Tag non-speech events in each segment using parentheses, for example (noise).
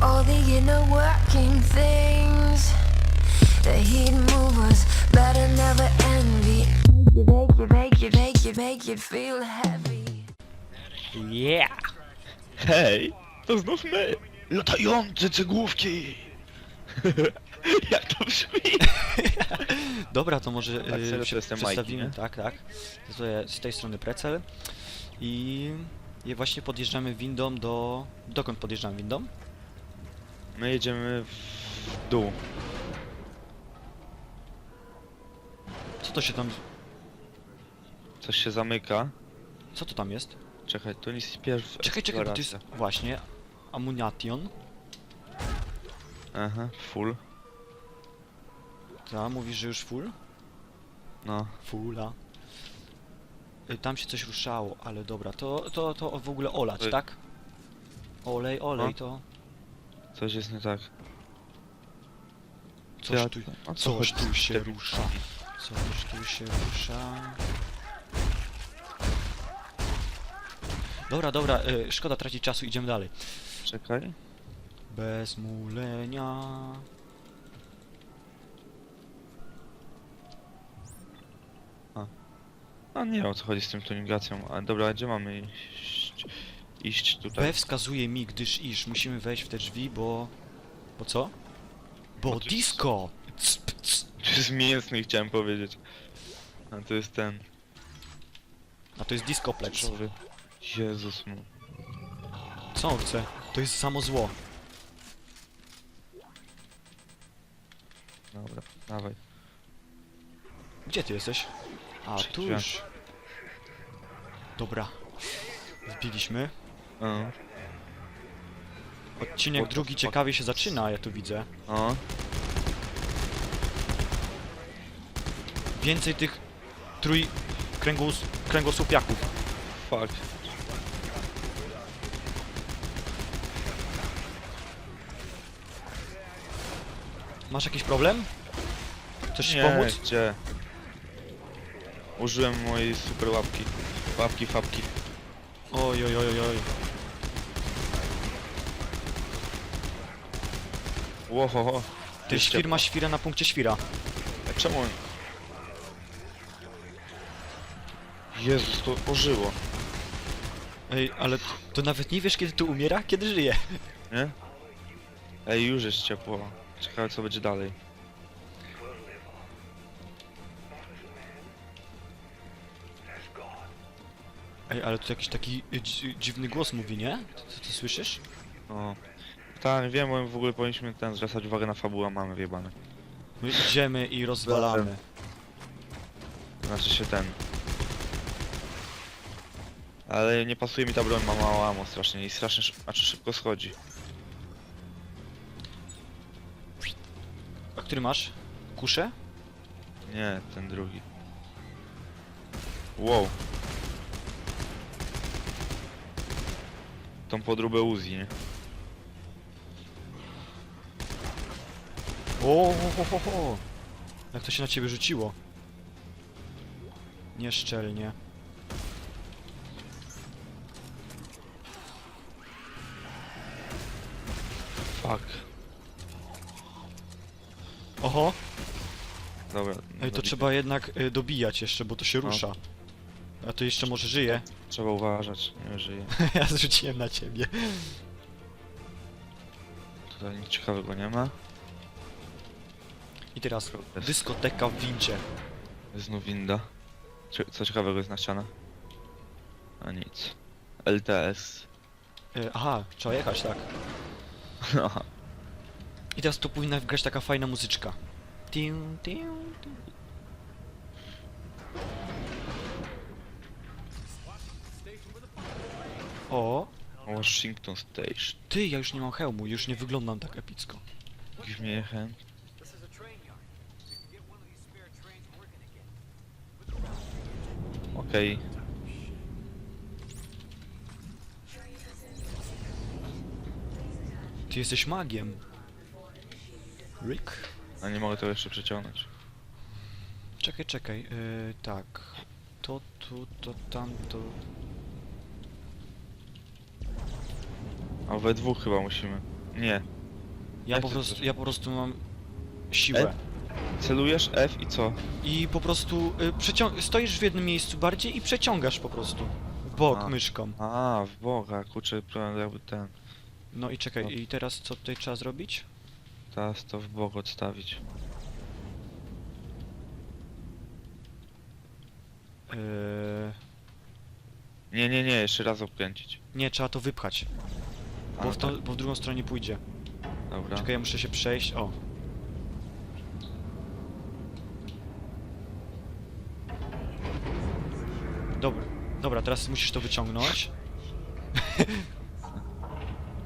all the inner working things. The heat movers better never envy. Make you, make you, make you, make you feel heavy. Yeah! Hej, to znów my! Latające cegłówki! (laughs) Jak to brzmi? (laughs) Dobra, to może Tak, y, serio, się to jestem przedstawimy. Majki, nie? tak, tak. To jest z tej strony Precel. I, I właśnie podjeżdżamy windą do... Dokąd podjeżdżamy windą? My jedziemy w dół. Co to się tam... Coś się zamyka. Co to tam jest? Czekaj, to nic nie pierwszy. Czekaj, czekaj, bo to jest... Właśnie. Amunition. Aha, full. Ta, mówisz, że już full? No. Fulla. Y, Tam się coś ruszało, ale dobra, to, to, to w ogóle olać, Oj. tak? Olej, olej, No. to... Coś jest nie tak. Coś Ja- tu, a co coś chodzi? tu się rusza. Coś tu się rusza. Dobra, dobra, y, szkoda tracić czasu, idziemy dalej. Czekaj. Bez mulenia. A nie wiem o co chodzi z tym tuningacją. A dobra, gdzie mamy iść? Iść tutaj. B wskazuje mi, gdyż iż musimy wejść w te drzwi, bo... Bo co? Bo Bo to jest- disco! Cs, jest mięsny chciałem powiedzieć. A to jest ten. A to jest discoplex. Sorry. Jezus mu. Co on chce? To jest samo zło. Dobra, dawaj. Gdzie ty jesteś? A, tu już. Dobra. Wbiliśmy. O, Odcinek drugi ciekawie się zaczyna, ja tu widzę. o. Więcej tych trój kręgos... kręgosłupiaków. Fuck. Masz jakiś problem? Chcesz ci Nie, pomóc? gdzie? Użyłem mojej super łapki. Łapki, fapki. Oj, oj, oj, oj, oj. Łohoho. Ty świr ma świra na punkcie świra. Czemu? Jezus, to ożyło, Ej, ale to nawet nie wiesz kiedy tu umiera, kiedy żyje. (laughs) nie? Ej, już jest ciepło. Ciekawe co będzie dalej. Ej, ale tu jakiś taki y, dzi dziwny głos mówi, nie? Ty, ty słyszysz? O. Tak, wiem, bo w ogóle powinniśmy ten zwracać uwagę na fabułę, mamy wyjebane. My idziemy i rozwalamy. Znaczy się ten. Ale nie pasuje mi ta broń, ma mało ammo strasznie i strasznie szy znaczy szybko schodzi. A który masz? Kuszę? Nie, ten drugi. Wow. Tą podróbę Uzi, nie? O, ho, ho, ho. Jak to się na ciebie rzuciło? Nieszczelnie. Fuck. Oho! Dobra. Ej, to zabity. trzeba jednak y, dobijać jeszcze, bo to się No. rusza. A to jeszcze może żyje. (laughs) Trzeba uważać, nie żyje. ja zrzuciłem na ciebie. Tutaj nic ciekawego nie ma. I teraz dyskoteka w windzie. Znów winda. Cie- Co ciekawego jest na ścianach? A nic. LTS. Y, aha, trzeba jechać, tak. Aha. I teraz tu powinna grać taka fajna muzyczka. Tiu, tiu, tiu. O, Washington Station. ty, ja już nie mam hełmu, już nie wyglądam tak epicko. Give me a hand. Okej. Ty jesteś magiem. Rick? A nie mogę tego jeszcze przeciągnąć. Czekaj, czekaj, yy, tak. To tu, to tamto. A we dwóch chyba musimy. Nie. Ja Jak po prostu, ja po prostu mam siłę. Celujesz F i co? I po prostu y, przecią- stoisz w jednym miejscu bardziej i przeciągasz po prostu w bok A. myszką. A, w Boga, kurczę, problem jakby ten. No i czekaj, No. i teraz co tutaj trzeba zrobić? Teraz to w bok odstawić. Yy... Nie, nie, nie, jeszcze raz obkręcić. Nie, trzeba to wypchać, A, bo w, to, tak, bo w drugą stronę nie pójdzie. Dobra. Czekaj, ja muszę się przejść, o. Dobra, teraz musisz to wyciągnąć. (laughs)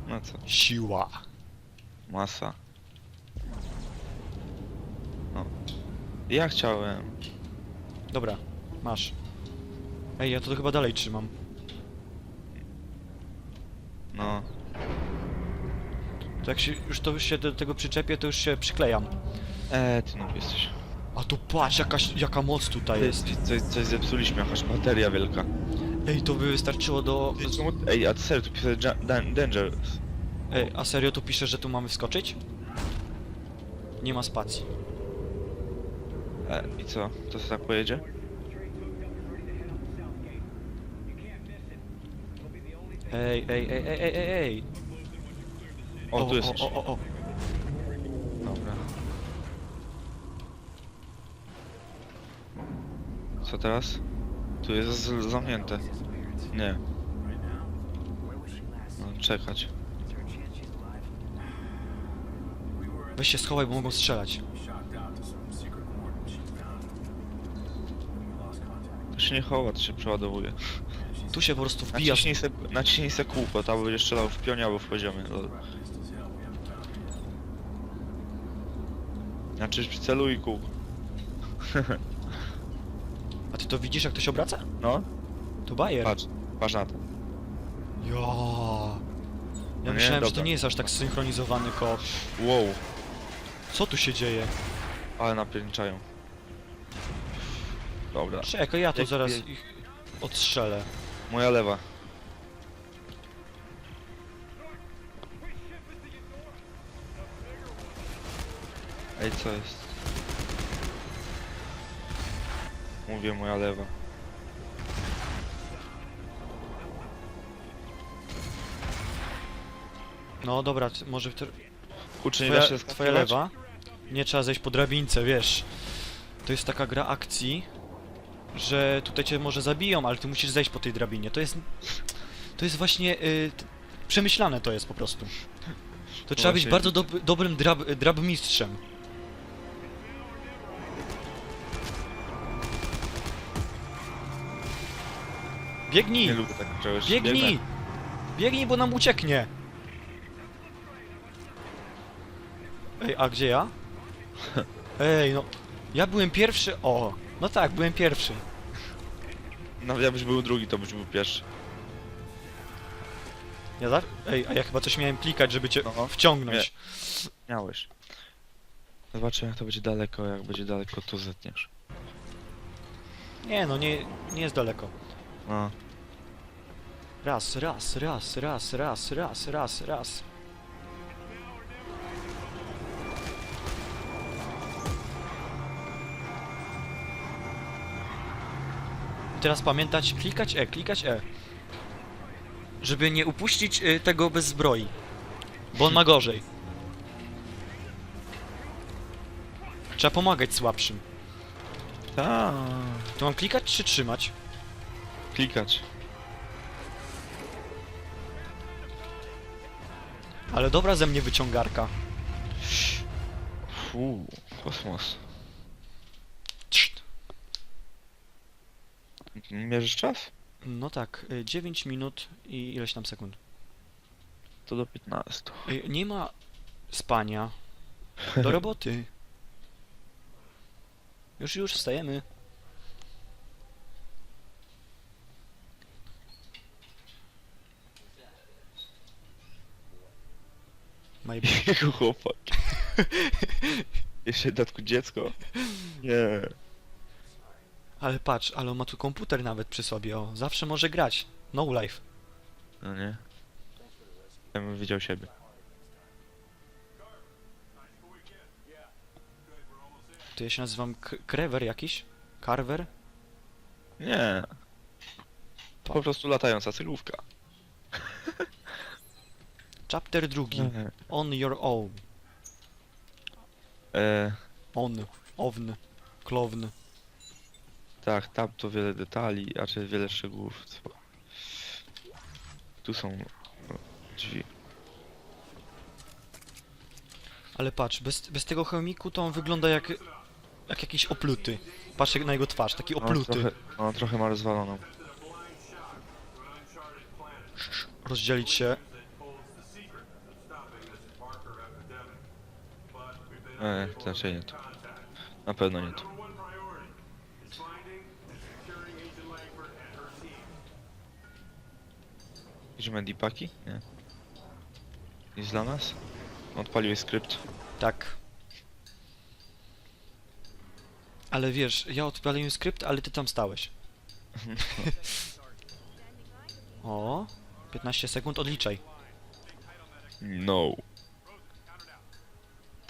No co? Siła. Masa. No. Ja chciałem. Dobra, masz. Ej, ja to chyba dalej trzymam. No. To jak się, już to się do tego przyczepię, to już się przyklejam. Eee, ty no jesteś. A tu patrz, jakaś, jaka moc tutaj jest. Ty, coś, coś zepsuliśmy, jakaś bateria wielka. Ej, to by wystarczyło do... Ej, a serio, tu pisze ja- dan- Dangerous. Ej, a serio tu pisze, że tu mamy wskoczyć? Nie ma spacji. E, I co? To co tak pojedzie? Ej, ej, ej, ej, ej, ej, ej. O, tu jesteś. O, o, o, o. Dobra. Co teraz? Tu jest zamknięte. Nie. No, czekać. Weź się schowaj, bo mogą strzelać. To się nie chowa, to się przeładowuje. Tu się po prostu wbija. Naciśnij se, naciśnij se kółko, tam będzie strzelał w pionie albo w poziomie. lol. Znaczy celuj kółko. (laughs) To widzisz, jak to się obraca? No, To bajer. patrz, patrz na to. Ja. Ja nie? myślałem, że to Dobra. nie jest aż tak synchronizowany kod. Wow, Co tu się dzieje? ale napierniczają. Dobra, Czekaj, ja to Jak- zaraz jak- ich odstrzelę. moja lewa. Ej, co jest? Mówię moja lewa. No dobra, może w. Kurczę, nie da się twoja skakiwać? lewa. Nie trzeba zejść po drabince, wiesz. To jest taka gra akcji, że tutaj cię może zabiją, ale ty musisz zejść po tej drabinie. To jest... To jest właśnie... Y, t- przemyślane to jest po prostu. To trzeba być właśnie bardzo dob dobrym drab drabmistrzem. Biegnij! Nie lubię tak czegoś. Biegnij! Biegnę. Biegnij, bo nam ucieknie! Ej, a gdzie ja? (laughs) Ej, no... Ja byłem pierwszy... O! No tak, byłem pierwszy. No jakbyś był drugi, to byś był pierwszy. Ja za... Ej, a ja chyba coś miałem klikać, żeby cię No. wciągnąć. Miałeś. Zobaczymy jak to będzie daleko, jak będzie daleko to zetniesz. Nie no, nie, nie jest daleko. No. Raz, raz, raz, raz, raz, raz, raz, raz. Teraz pamiętać, klikać E, klikać E. Żeby nie upuścić y, tego bez zbroi. Bo on ma gorzej. Trzeba pomagać słabszym. Tak. To mam klikać czy trzymać? Klikać. Ale dobra ze mnie wyciągarka. Fuu, kosmos. Czt. Mierzysz czas? No tak, y, 9 minut i ileś tam sekund. To do 15. Y, Nie ma spania. Do roboty. (laughs) Już, już wstajemy. Najbardziej. (laughs) Chłopak. (laughs) Jeszcze w dodatku dziecko. Nie. Ale patrz, ale on ma tu komputer nawet przy sobie, o. Zawsze może grać. No life. No nie. Ja bym widział siebie. To ja się nazywam Krewer jakiś? Carver? Nie. Po prostu latająca sylówka. (laughs) Chapter drugi. On your own. E, On. Own. Klown. tak, tam to wiele detali, a czy wiele szczegółów. Co? Tu są o, drzwi. Ale patrz, bez, bez tego chemiku to on wygląda jak... Jak jakiś opluty. Patrz jak na jego twarz, taki No, opluty. trochę, no, trochę ma rozwaloną. Rozdzielić się. E, to raczej nie to. Na pewno nie to. Idziemy dipaki? Nie. Jest dla nas? Odpaliłeś skrypt. Tak. Ale wiesz, ja odpaliłem skrypt, ale ty tam stałeś. (laughs) o, 15 sekund, odliczaj. No.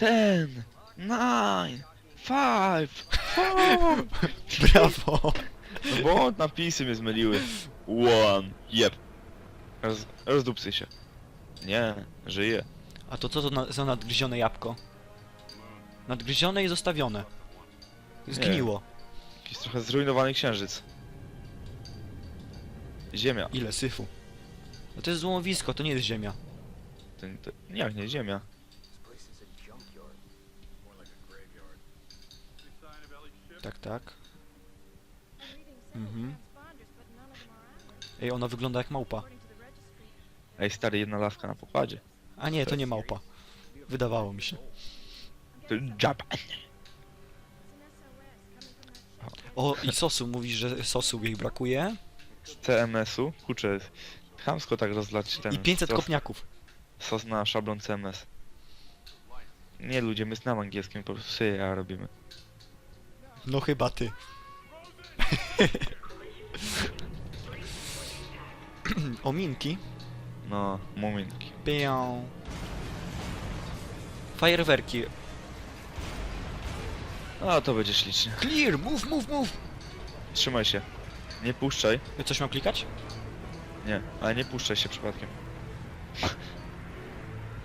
Ten, nine, five, (laughs) four. Brawo! No bo napisy mnie zmyliły. One, yep. Roz, rozdupcy się. Nie, żyje. A to co to na, za nadgryzione jabłko? Nadgryzione i zostawione. Zgniło. Jakiś trochę zrujnowany księżyc. Ziemia. Ile syfu. No to jest złomowisko, to nie jest ziemia. Ten, to, jak nie, ziemia. Tak, tak. Mhm. Ej, ona wygląda jak małpa. Ej, stary, jedna laska na pokładzie. A nie, to nie małpa. Wydawało mi się. To Japan. O, i sosu, mówisz, że sosu jej brakuje. Z CMS-u. Kurczę, chamsko tak rozlać ten I 500 sos, kopniaków. sos na szablon CMS. Nie ludzie, my znam angielskim, po prostu ja robimy. No chyba ty. (laughs) Ominki. No, muminki. Pią. Fajerwerki. A to będzie ślicznie. Clear, move, move, move. Trzymaj się. Nie puszczaj. Coś miał klikać? Nie, ale nie puszczaj się przypadkiem.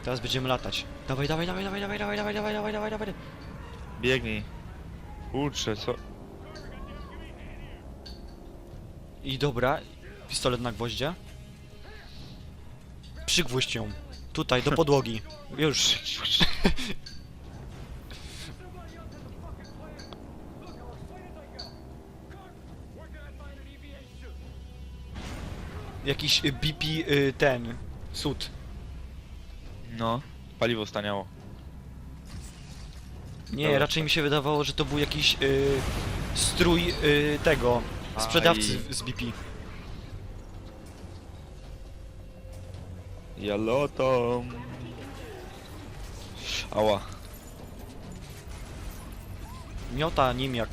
Teraz będziemy latać. Dawaj, dawaj, dawaj, dawaj, dawaj, dawaj, dawaj, dawaj, dawaj, dawaj, dawaj. Biegnij. Kurczę, co? I dobra, pistolet na gwoździe. Przygwoźdź ją. Tutaj, do podłogi. (laughs) Już. Jakiś y, BP y, ten, sud. No, paliwo staniało. Nie, Dobra. raczej mi się wydawało, że to był jakiś y, strój y, tego, sprzedawcy Aj. z BP. Ja lotom. Ała. Miota nim jak,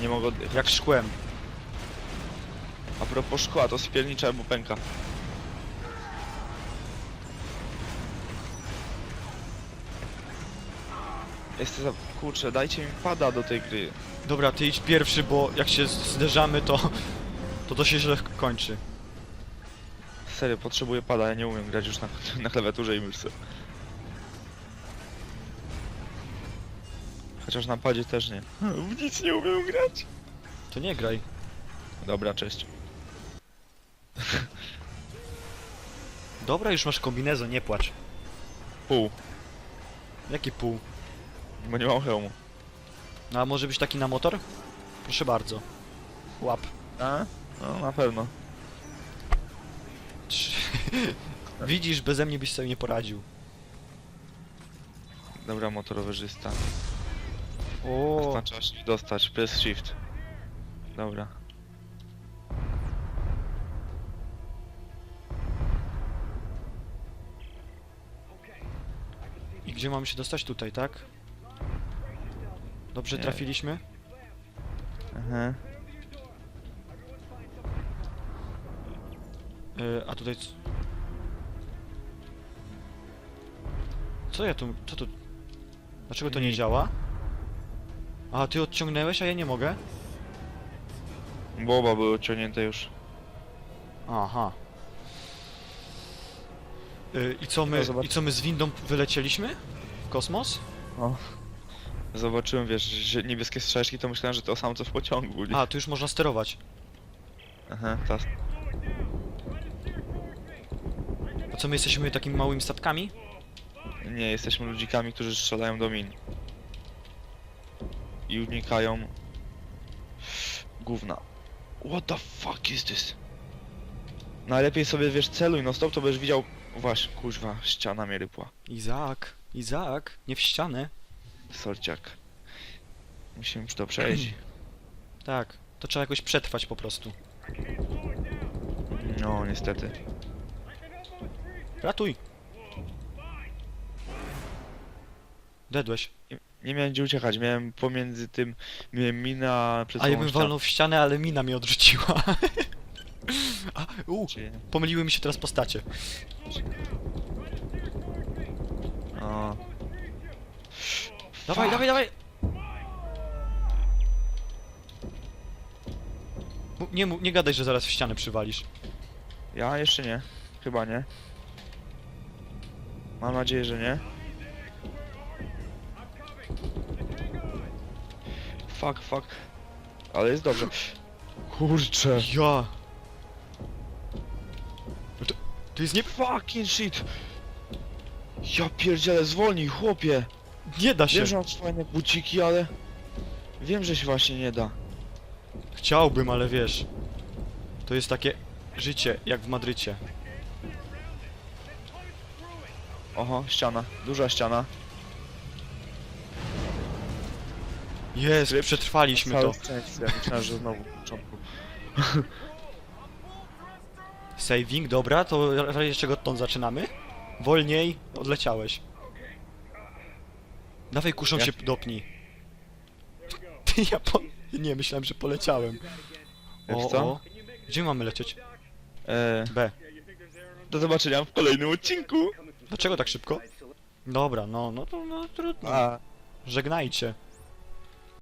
Nie mogę oddychać. jak szkłem. A propos szkła, to spiernicza albo pęka. Jest za... Kurczę, dajcie mi pada do tej gry. Dobra, ty idź pierwszy, bo jak się zderzamy, to to, to się źle kończy. Serio, potrzebuję pada, ja nie umiem grać już na, na klawiaturze i myszce. Chociaż na padzie też nie. W nic nie umiem grać. To nie graj. Dobra, cześć. Dobra, już masz kombinezon, nie płacz. Pół, Jaki pół? Bo nie mam hełmu. No a może być taki na motor? Proszę bardzo. Łap. A? No, na pewno. (laughs) Widzisz, beze mnie byś sobie nie poradził. Dobra, motorowerzysta. O, się dostać, press shift. Dobra. i gdzie mamy się dostać? Tutaj, tak? Dobrze Nie. trafiliśmy? Aha. Y, a tutaj... c- Co ja tu... Co tu... Dlaczego to nie działa? A, ty odciągnęłeś, a ja nie mogę? Bo oba były odciągnięte już. Aha. Y, I co my, No, zobacz. i co my z windą wylecieliśmy? W kosmos? O. Zobaczyłem, wiesz, że niebieskie strzałeczki, to myślałem, że to samo co w pociągu. nie? A, tu już można sterować. Aha, ta. A co my jesteśmy takimi małymi statkami? Nie, jesteśmy ludzikami, którzy strzelają do min. I unikają... Gówna. What the fuck is this? Najlepiej sobie, wiesz, celuj, no stop, to będziesz widział... Właśnie, kuźwa, ściana mnie rypła. Izaak, Izaak, nie w ścianę. Sorciak. Musimy to przejść. (clears throat) Tak, to trzeba jakoś przetrwać po prostu. No, niestety. Ratuj! Dedłeś. Nie, nie miałem gdzie uciekać, miałem pomiędzy tym... Miałem minę, a przed A ja bym walnął w ścianę, ale mina mnie odrzuciła. (laughs) A, u, Czy- pomyliły mi się teraz postacie. O. Dawaj, dawaj, dawaj! Mu- Nie, nie gadaj, że zaraz w ścianę przywalisz. Ja jeszcze nie. Chyba nie. Mam nadzieję, że nie. Fuck, fuck. Ale jest dobrze. Kurczę. Ja! No to, to jest nie... Fucking shit. Ja pierdzielę, zwolnij, chłopie. Nie da się! Wiem, że mam fajne buciki, ale... Wiem, że się właśnie nie da. Chciałbym, ale wiesz... To jest takie życie, jak w Madrycie. Oho, ściana. Duża ściana. Jest, przetrwaliśmy to. Szczęście. Myślałem, że znowu w początku. Saving, dobra, to w razie czego stąd zaczynamy? Wolniej, odleciałeś. Dawaj kuszą Ja- się dopnij. Ty, ja po... Nie, myślałem, że poleciałem. Wiesz O, co? Gdzie mamy lecieć? Eee, B. do zobaczenia w kolejnym odcinku. Dlaczego tak szybko? Dobra, no, no to no, trudno. A. Żegnajcie.